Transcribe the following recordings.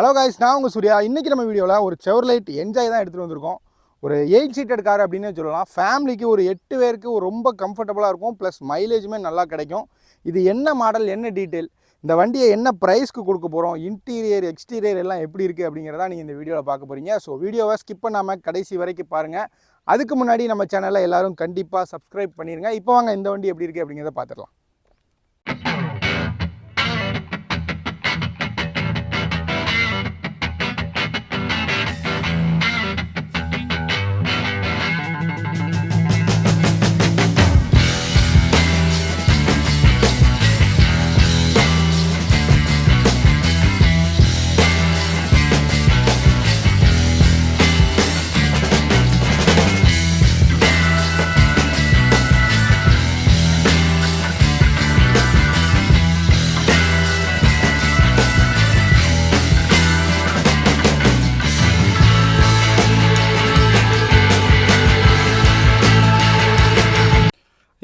Hello guys நான் உங்கள் சூர்யா. இன்றைக்கி நம்ம வீடியோவில் ஒரு செவர்லைட் என்ஜாய் தான் எடுத்துகிட்டு வந்திருக்கோம். ஒரு எயிட் சீட்டட் கார் அப்படின்னே சொல்லலாம். ஃபேமிலிக்கு ஒரு எட்டு பேருக்கு ஒரு ரொம்ப கம்ஃபர்டபுளாக இருக்கும். ப்ளஸ் மைலேஜுமே நல்லா கிடைக்கும். இது என்ன மாடல் என்ன டீட்டெயில் இந்த வண்டியை என்ன ப்ரைஸ்க்கு கொடுக்க போகிறோம் இன்டீரியர் எக்ஸ்டீரியர் எல்லாம் எப்படி இருக்குது அப்படிங்கிறத நீங்கள் இந்த வீடியோவில் பார்க்க போகிறீங்க ஸோ வீடியோவை ஸ்கிப் பண்ணாமல் கடைசி வரைக்கும் பாருங்கள் அதுக்கு முன்னாடி நம்ம சேனலை எல்லோரும் கண்டிப்பாக சப்ஸ்கிரைப் பண்ணிடுங்க இப்போ வாங்க இந்த வண்டி எப்படி இருக்குது அப்படிங்கிறத பார்த்துடலாம்.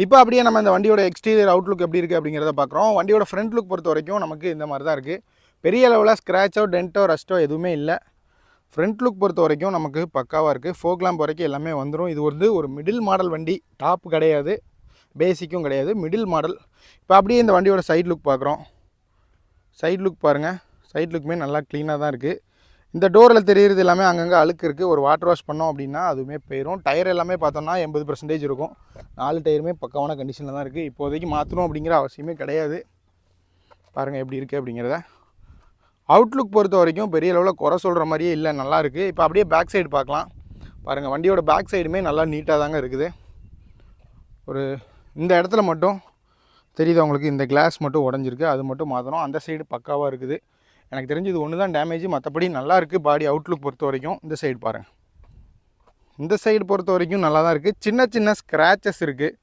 இப்போ அப்படியே நம்ம இந்த வண்டியோட எக்ஸ்டீரியர் அவுட்லுக் எப்படி இருக்குது அப்படிங்கிறத பார்க்குறோம். வண்டியோட ஃப்ரண்ட் லுக் பொறுத்த வரைக்கும் நமக்கு இந்த மாதிரி தான் இருக்குது பெரிய லெவலில் ஸ்க்ராச்சோ டென்ட்டோ ரஸ்ட்டோ எதுவுமே இல்லை. ஃப்ரண்ட் லுக் பொறுத்த வரைக்கும் நமக்கு பக்காவாக இருக்குது ஃபோக் லேம்ப் வரைக்கும் எல்லாமே வந்துடும் இது வந்து ஒரு மிடில் மாடல் வண்டி. டாப் கிடையாது. பேசிக்கும் கிடையாது. மிடில் மாடல் இப்போ அப்படியே இந்த வண்டியோட சைட் லுக் பார்க்குறோம். சைட் லுக் பாருங்கள் சைட் லுக்குமே நல்லா க்ளீனாக தான் இருக்குது இந்த டோரில் தெரியுறது எல்லாமே அங்கங்கே அழுக்கு இருக்குது ஒரு வாட்டர் வாஷ் பண்ணோம் அப்படின்னா அதுவுமே போயிடும் டயர் எல்லாமே பார்த்தோம்னா எண்பது பர்சன்டேஜ் இருக்கும். நாலு டயருமே பக்கமான கண்டிஷனில் தான் இருக்குது இப்போதைக்கு மாற்றணும் அப்படிங்கிற அவசியமே கிடையாது. பாருங்கள் எப்படி இருக்குது அப்படிங்கிறத. அவுட்லுக் பொறுத்த வரைக்கும் பெரிய அளவில் குறை சொல்கிற மாதிரியே இல்லை. நல்லா இருக்குது இப்போ அப்படியே பேக் சைடு பார்க்கலாம். பாருங்கள் வண்டியோட பேக் சைடுமே நல்லா நீட்டாக தாங்க இருக்குது. ஒரு இந்த இடத்துல மட்டும் தெரியுது அவங்களுக்கு இந்த கிளாஸ் மட்டும் உடஞ்சிருக்கு. அது மட்டும் மாற்றணும் அந்த சைடு பக்காவாக இருக்குது. எனக்கு தெரிஞ்சு இது ஒன்று தான் டேமேஜ் மற்றபடி நல்லா இருக்குது பாடி அவுட்லுக் பொறுத்த வரைக்கும். இந்த சைடு பாருங்கள் இந்த சைடு பொறுத்த வரைக்கும் நல்லா தான் இருக்குது சின்ன சின்ன ஸ்க்ராச்சஸ் இருக்குது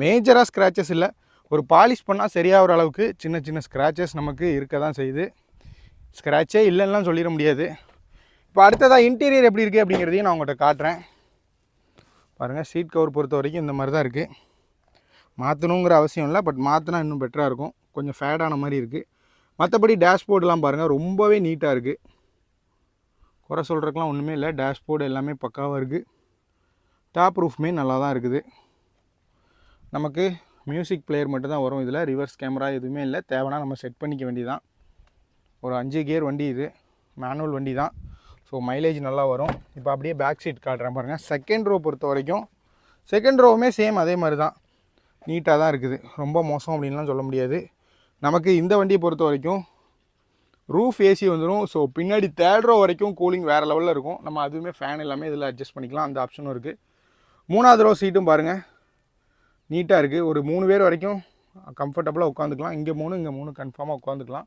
மேஜராக ஸ்க்ராச்சஸ் இல்லை. ஒரு பாலிஷ் பண்ணால் சரியாகிற அளவுக்கு சின்ன சின்ன ஸ்க்ராச்சஸ் நமக்கு இருக்க தான் செய்யுது ஸ்க்ராச்சே இல்லைன்னா சொல்லிட முடியாது. இப்போ அடுத்ததாக இன்டீரியர் எப்படி இருக்குது அப்படிங்கிறதையும் நான் உங்கள்கிட்ட காட்டுறேன். பாருங்கள் சீட் கவர் பொறுத்த வரைக்கும் இந்த மாதிரி தான் இருக்குது மாற்றணுங்கிற அவசியம் இல்லை பட் மாற்றினா இன்னும் பெட்டராக இருக்கும். கொஞ்சம் ஃபேடான மாதிரி இருக்குது மற்றபடி டேஷ்போர்டெலாம் பாருங்கள் ரொம்பவே நீட்டாக இருக்குது குறை சொல்கிறதுக்கெலாம் ஒன்றுமே இல்லை டேஷ்போர்டு எல்லாமே பக்காவாக இருக்குது டாப் ரூஃப்மே நல்லா தான் இருக்குது. நமக்கு மியூசிக் பிளேயர் மட்டும் தான் வரும் இதில் ரிவர்ஸ் கேமரா எதுவுமே இல்லை தேவைன்னா நம்ம செட் பண்ணிக்க வேண்டியதான் ஒரு அஞ்சு கியர் வண்டி இது மேனுவல் வண்டி தான் ஸோ மைலேஜ் நல்லா வரும். இப்போ அப்படியே பேக் சீட் காட்டுறேன் பாருங்கள் செகண்ட் ரோ பொறுத்த வரைக்கும் செகண்ட் ரோவுமே சேம் அதே மாதிரி தான் நீட்டாக தான் இருக்குது. ரொம்ப மோசம் அப்படின்லாம் சொல்ல முடியாது. நமக்கு இந்த வண்டியை பொறுத்த வரைக்கும் ரூஃப் ஏசி வந்துடும் ஸோ பின்னாடி தேர்ட் ரோ வரைக்கும் கூலிங் வேறு லெவலில் இருக்கும். நம்ம அதுவுமே ஃபேன் எல்லாமே இதில் அட்ஜஸ்ட் பண்ணிக்கலாம். அந்த ஆப்ஷனும் இருக்குது மூணாவது ரோ சீட்டும் பாருங்கள் நீட்டாக இருக்குது ஒரு மூணு பேர் வரைக்கும் கம்ஃபர்டபுளாக உட்காந்துக்கலாம் இங்கே மூணு இங்கே மூணு கன்ஃபார்மாக உட்காந்துக்கலாம்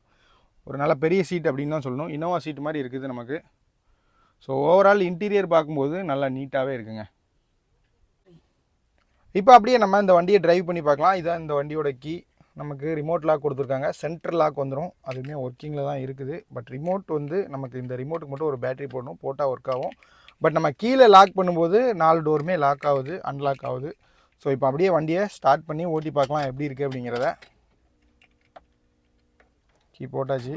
ஒரு நல்ல பெரிய சீட் அப்படின்னு தான் சொல்லணும். இனோவா சீட் மாதிரி இருக்குது நமக்கு. ஸோ ஓவரால் இன்டீரியர் பார்க்கும்போது நல்லா நீட்டாகவே இருக்குங்க. இப்போ அப்படியே நம்ம இந்த வண்டியை ட்ரைவ் பண்ணி பார்க்கலாம். இதான் இந்த வண்டியோட கீ நமக்கு ரிமோட் லாக் கொடுத்துருக்காங்க. சென்ட்ரல் லாக் வந்துடும் அதுவுமே ஒர்க்கிங்கில் தான் இருக்குது. பட் ரிமோட் வந்து நமக்கு இந்த ரிமோட்டுக்கு மட்டும் ஒரு பேட்டரி போடணும். போட்டால் ஒர்க் ஆகும். பட் நம்ம கீழே லாக் பண்ணும்போது நாலு டோருமே லாக் ஆகுது. அன்லாக் ஆகுது. ஸோ இப்போ அப்படியே வண்டியை ஸ்டார்ட் பண்ணி ஓட்டி பார்க்கலாம் எப்படி இருக்குது அப்படிங்கிறத. கீ போட்டாச்சு.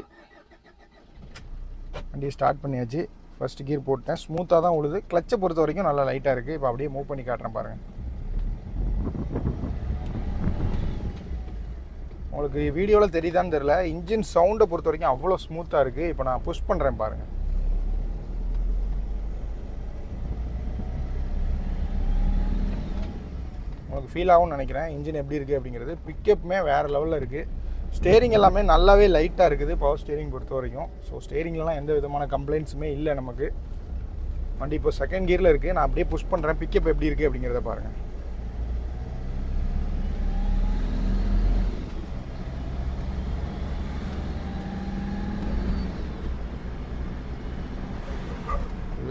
வண்டியை ஸ்டார்ட் பண்ணியாச்சு. ஃபஸ்ட்டு கீர் போட்டேன். ஸ்மூத்தாக தான் உழுது. கிளச்சை பொறுத்த வரைக்கும் நல்லா லைட்டாக இருக்குது இப்போ அப்படியே மூவ் பண்ணி காட்டுறேன் பாருங்கள் உங்களுக்கு வீடியோவில் தெரியுதான்னு தெரில இன்ஜின் சவுண்டை பொறுத்த வரைக்கும் அவ்வளோ ஸ்மூத்தாக இருக்குது இப்போ நான் புஷ் பண்ணுறேன் பாருங்கள் உங்களுக்கு ஃபீல் ஆகும்னு நினைக்கிறேன். இன்ஜின் எப்படி இருக்குது அப்படிங்கிறது. பிக்கப்புமே வேறு லெவலில் இருக்குது ஸ்டேரிங் எல்லாமே நல்லாவே லைட்டாக இருக்குது பவர் ஸ்டேரிங் பொறுத்த வரைக்கும். ஸோ ஸ்டேரிங்லலாம் எந்த விதமான கம்ப்ளைண்ட்ஸுமே இல்லை நமக்கு. வண்டி இப்போ செகண்ட் கியரில் இருக்குது நான் அப்படியே புஷ் பண்ணுறேன் பிக்கப் எப்படி இருக்குது அப்படிங்கிறத பாருங்கள்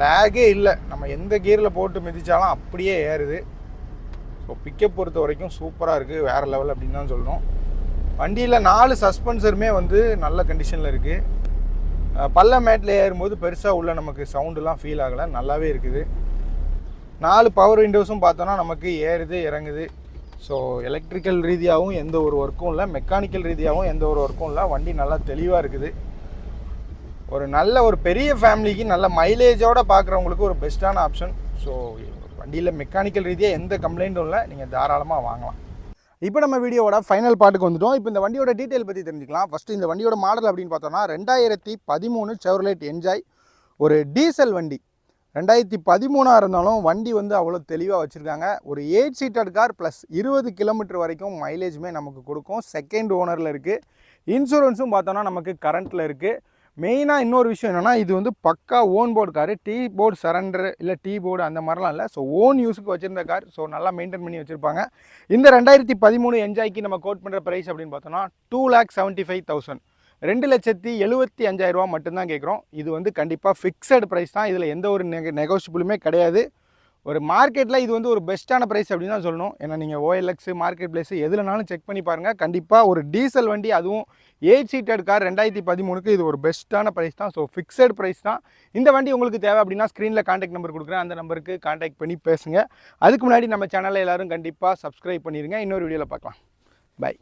லேகே இல்லை. நம்ம எந்த கியரில் போட்டு மிதித்தாலும் அப்படியே ஏறுது. ஸோ பிக்கப் பொறுத்த வரைக்கும் சூப்பராக இருக்குது வேறு லெவல் அப்படின்னு தான் சொல்லணும். வண்டியில் நாலு சஸ்பென்சருமே வந்து நல்ல கண்டிஷனில் இருக்குது பல்ல மேட்டில் ஏறும்போது பெருசாக உள்ள நமக்கு சவுண்டுலாம் ஃபீல் ஆகலை. நல்லாவே இருக்குது. நாலு பவர் விண்டோஸும் பார்த்தோன்னா நமக்கு ஏறுது இறங்குது. ஸோ எலக்ட்ரிக்கல் ரீதியாகவும் எந்த ஒரு ஒர்க்கும் இல்லை மெக்கானிக்கல் ரீதியாகவும் எந்த ஒரு ஒர்க்கும் இல்லை. வண்டி நல்லா தெளிவாக இருக்குது. ஒரு நல்ல ஒரு பெரிய ஃபேமிலிக்கு நல்ல மைலேஜோடு பார்க்குறவங்களுக்கு ஒரு பெஸ்ட்டான ஆப்ஷன் ஸோ வண்டியில் மெக்கானிக்கல் ரீதியாக எந்த கம்ப்ளைண்ட்டும் இல்லை. நீங்கள் தாராளமாக வாங்கலாம். இப்போ நம்ம வீடியோவோட ஃபைனல் பாட்டுக்கு வந்துட்டோம். இப்போ இந்த வண்டியோட டீட்டெயில் பற்றி தெரிஞ்சுக்கலாம். ஃபஸ்ட்டு இந்த வண்டியோட மாடல் அப்படின்னு பார்த்தோம்னா ரெண்டாயிரத்தி பதிமூணு செவர்லைட் என்ஜாய் ஒரு டீசல் வண்டி. ரெண்டாயிரத்தி பதிமூணாக இருந்தாலும் வண்டி வந்து அவ்வளோ தெளிவாக வச்சுருக்காங்க. ஒரு எயிட் சீட்டட் கார் ப்ளஸ் இருபது கிலோமீட்டர் வரைக்கும் மைலேஜுமே நமக்கு கொடுக்கும். செகண்ட் ஓனரில் இருக்குது இன்சூரன்ஸும் பார்த்தோன்னா நமக்கு கரண்ட்டில் இருக்குது மெயினாக இன்னொரு விஷயம் என்னென்னா இது வந்து பக்கா own board car T board surrender இல்லை டீ போர்டு அந்த மாதிரிலாம் இல்லை. ஸோ ஓன் யூஸுக்கு வச்சுருந்த கார் ஸோ நல்லா மெயின்டைன் பண்ணி வச்சுருப்பாங்க. இந்த ரெண்டாயிரத்தி பதிமூணு என்ஜாய்க்கு நம்ம கோட் பண்ணுற ப்ரைஸ் அப்படின்னு பார்த்தோன்னா two lakh seventy five thousand ரெண்டு லட்சத்தி எழுபத்தி அஞ்சாயிரரூவா மட்டும்தான் கேட்குறோம். இது வந்து கண்டிப்பாக ஃபிக்ஸட் ப்ரைஸ் தான். இதில் எந்த ஒரு நெக நெகோஷியபிளுமே கிடையாது. ஒரு மார்க்கெட்டில் இது வந்து ஒரு பெஸ்ட்டான ப்ரைஸ் அப்படின்னு தான் சொல்லணும். ஏன்னா நீங்கள் ஓஎல்எக்ஸு மார்க்கெட் பிளேஸு எதுலனாலும் செக் பண்ணி பாருங்கள் கண்டிப்பாக ஒரு டீசல் வண்டி அதுவும் எயிட் சீட்டட் கார் ரெண்டாயிரத்தி பதிமூணுக்கு இது ஒரு பெஸ்ட்டான ப்ரைஸ் தான். ஸோ ஃபிக்ஸட் ப்ரைஸ் தான். இந்த வண்டி உங்களுக்கு தேவை அப்படின்னா ஸ்க்ரீனில் காண்டாக்ட் நம்பர் கொடுக்குறேன். அந்த நம்பருக்கு காண்டாக்ட் பண்ணி பேசுங்க. அதுக்கு முன்னாடி நம்ம சேனலில் எல்லோரும் கண்டிப்பாக சப்ஸ்கிரைப் பண்ணிடுங்க இன்னொரு வீடியோவில் பார்க்கலாம். பை